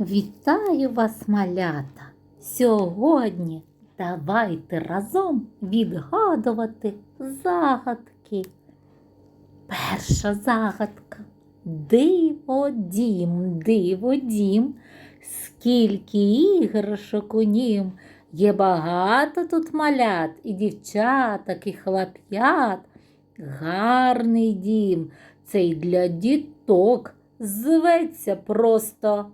Вітаю вас, малята! Сьогодні давайте разом відгадувати загадки. Перша загадка. Диво дім, диво дім, скільки іграшок у нім. Є багато тут малят і дівчаток, і хлоп'ят. Гарний дім, цей для діток зветься просто.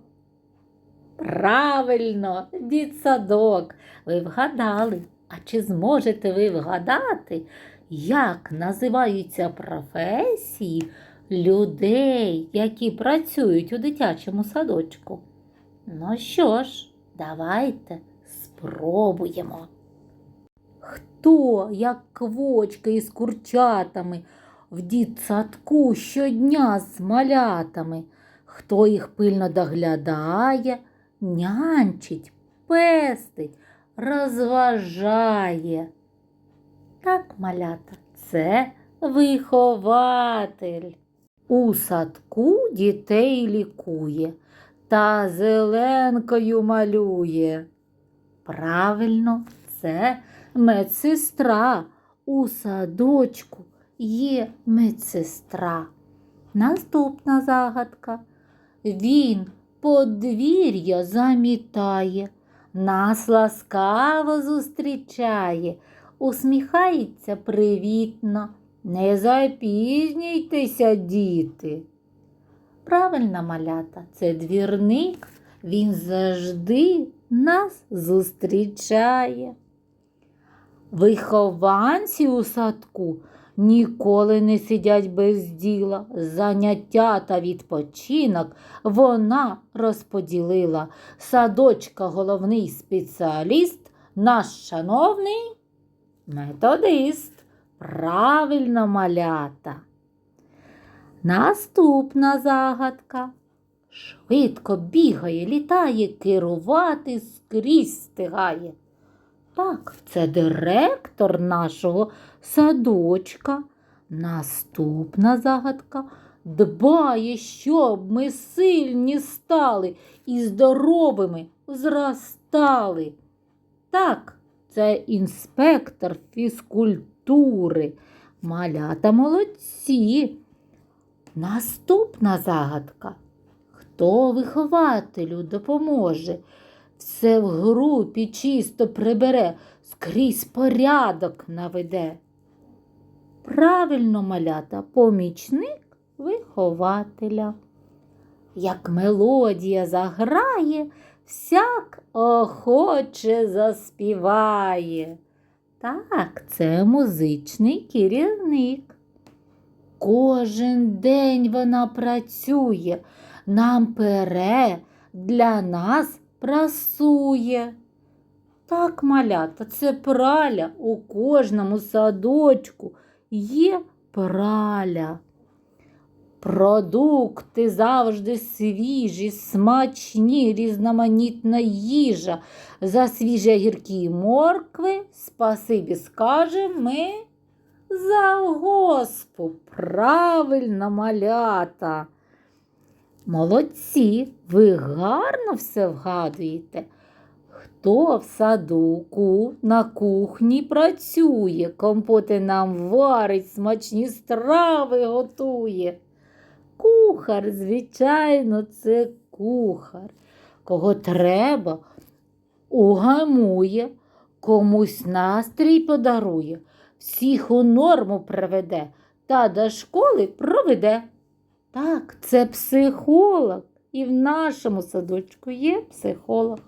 Правильно, дітсадок. Ви вгадали. А чи зможете ви вгадати, як називаються професії людей, які працюють у дитячому садочку? Ну що ж, давайте спробуємо. Хто, як квочка із курчатами, в дітсадку щодня з малятами, хто їх пильно доглядає, нянчить, пестить, розважає. Так, малята, це вихователь. У садку дітей лікує та зеленкою малює. Правильно, це медсестра. У садочку є медсестра. Наступна загадка. Він подвір'я замітає, нас ласкаво зустрічає, усміхається привітно. Не запізнюйтеся, діти. Правильно, малята, це двірник, він завжди нас зустрічає. Вихованці у садку ніколи не сидять без діла. Заняття та відпочинок вона розподілила. Садочка головний спеціаліст, наш шановний методист. Правильно малята. Наступна загадка. Швидко бігає, літає, керувати скрізь стигає. Так, це директор нашого садочка. Наступна загадка дбає, щоб ми сильні стали і здоровими зростали. Так, це інспектор фізкультури. Малята молодці. Наступна загадка. Хто вихователю допоможе? Все в групі чисто прибере, скрізь порядок наведе. Правильно, малята, помічник вихователя. Як мелодія заграє, всяк охоче заспіває. Так, це музичний керівник. Кожен день вона працює, нам пере для нас прасує. Так, малята, це праля у кожному садочку є праля. Продукти завжди свіжі, смачні, різноманітна їжа. За свіжі огірки і моркви спасибі скажем ми за госпу. Правильно, малята. Молодці, ви гарно все вгадуєте. Хто в садку на кухні працює, компоти нам варить, смачні страви готує. Кухар, звичайно, це кухар. Кого треба, угамує, комусь настрій подарує, всіх у норму приведе та до школи проведе. Так, це психолог. І в нашому садочку є психолог.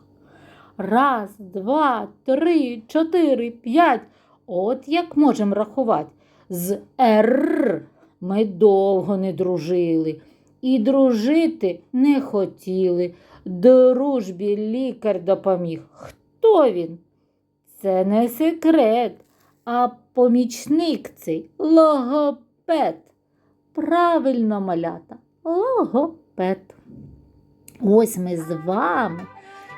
Раз, два, три, чотири, п'ять. От як можемо рахувати. З Р ми довго не дружили. І дружити не хотіли. Дружбі лікар допоміг. Хто він? Це не секрет, а помічник цей логопед. Правильно, малята, логопед. Ось ми з вами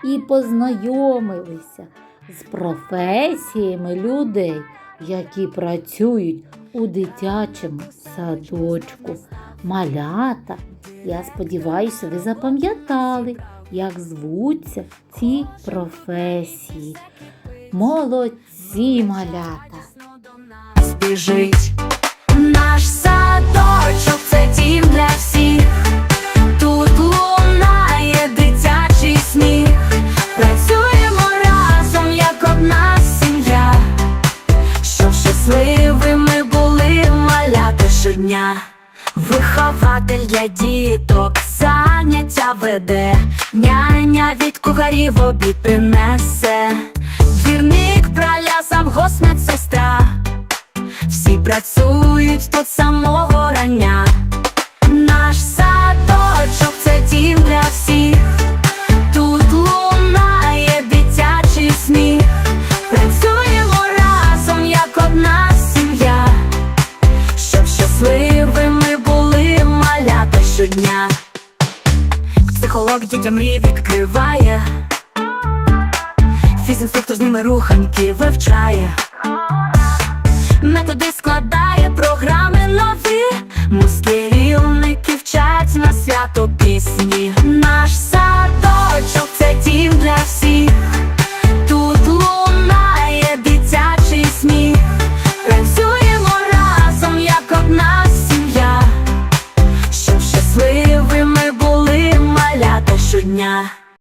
і познайомилися з професіями людей, які працюють у дитячому садочку. Малята, я сподіваюся, ви запам'ятали, як звуться ці професії. Молодці малята! Біжить наш садочок, це дім для всіх. Тут лунає дитячий сміх. Працюємо разом, як одна сім'я, щоб щасливими були малята щодня. Вихователь для діток заняття веде, няня від кухарів обід принесе, двірник праля завгосп медсестра. Всі працюють тут самого рання. Наш садочок це дім для всіх. Тут лунає дитячий сміх. Працюємо разом, як одна сім'я, щоб щасливими були малята щодня. Психолог дітям мрії відкриває. Фізінструктор з ними руханки вивчає. Методи складає програми нові, мускерівники рівники вчать на свято пісні.